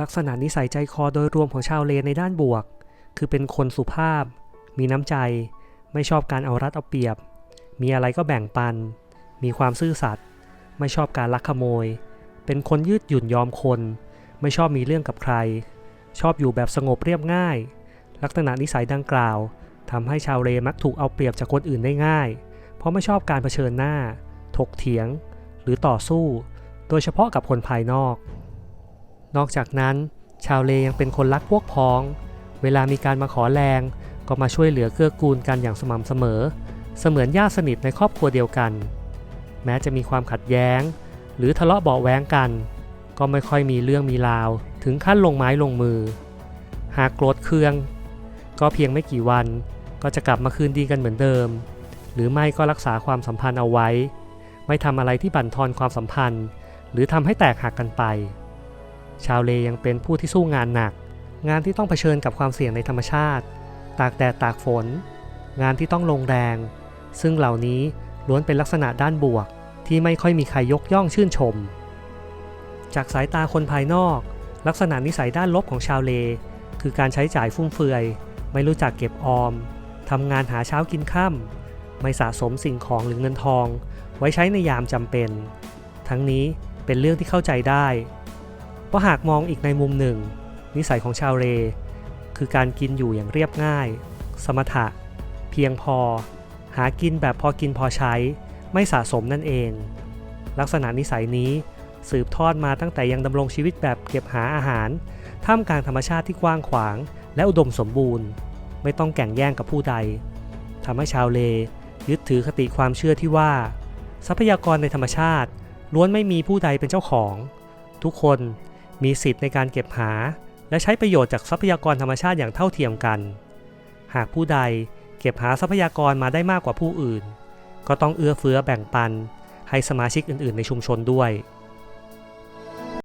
ลักษณะนิสัยใจคอโดยรวมของชาวเลในด้านบวก คือเป็นคนสุภาพ มีน้ำใจ ไม่ชอบการเอารัดเอาเปรียบ มีอะไรก็แบ่งปัน มีความซื่อสัตย์ไม่ชอบการลักขโมย เป็นคนยืดหยุ่นยอมคน ไม่ชอบมีเรื่องกับใคร ชอบอยู่แบบสงบเรียบง่าย ลักษณะนิสัยดังกล่าวทำให้ชาวเลมักถูกเอาเปรียบจากคนอื่นได้ง่าย เพราะไม่ชอบการเผชิญหน้า ถกเถียง หรือต่อสู้ โดยเฉพาะกับคนภายนอก นอกจากนั้น ชาวเลยังเป็นคนรักพวกพ้อง เวลามีการมาขอแรงก็มาช่วยเหลือเกื้อกูลกันอย่างสม่ำเสมอ เสมือนญาติสนิทในครอบครัวเดียวกัน แม้จะมีความขัดแย้ง หรือทะเลาะเบาะแว้งกัน ก็ไม่ค่อยมีเรื่องมีราว ถึงขั้นลงไม้ลงมือ หากโกรธเคือง ก็เพียงไม่กี่วัน ก็จะกลับมาคืนดีกันเหมือนเดิม หรือไม่ก็รักษาความสัมพันธ์เอาไว้ ไม่ทำอะไรที่บั่นทอนความสัมพันธ์ หรือทำให้แตกหักกันไป ชาวเลยังเป็นผู้ที่สู้งานหนัก งานที่ต้องเผชิญกับความเสี่ยงในธรรมชาติ ตากแดดตากฝน งานที่ต้องลงแรง ซึ่งเหล่านี้ล้วนเป็นลักษณะด้านบวก ที่ไม่ค่อยมีใครยกย่องชื่นชม จากสายตาคนภายนอก ลักษณะนิสัยด้านลบของชาวเล คือการใช้จ่ายฟุ่มเฟือย ไม่รู้จักเก็บออมทำงานหาเช้ากินค่ำไม่สะสมสิ่งของหรือเงินทอง ไว้ใช้ในยามจำเป็น ทั้งนี้เป็นเรื่องที่เข้าใจได้ เพราะหากมองอีกในมุมหนึ่ง นิสัยของชาวเรคือการกินอยู่อย่างเรียบง่าย สมถะ เพียงพอ หากินแบบพอกินพอใช้ ไม่สะสมนั่นเอง ลักษณะนิสัยนี้สืบทอดมาตั้งแต่ยังดำรงชีวิตแบบเก็บหาอาหาร ท่ามกลางธรรมชาติที่กว้างขวาง และอุดมสมบูรณ์ ไม่ต้องแข่งแย่งกับผู้ใดทำให้ชาวเลยึดถือคติความเชื่อที่ว่า ทรัพยากรในธรรมชาติ ล้วนไม่มีผู้ใดเป็นเจ้าของ ทุกคน มีสิทธิ์ในการเก็บหา และใช้ประโยชน์จากทรัพยากรธรรมชาติอย่างเท่าเทียมกัน หากผู้ใดเก็บหาทรัพยากรมาได้มากกว่าผู้อื่น ก็ต้องเอื้อเฟื้อแบ่งปัน ให้สมาชิกอื่นๆ ในชุมชนด้วย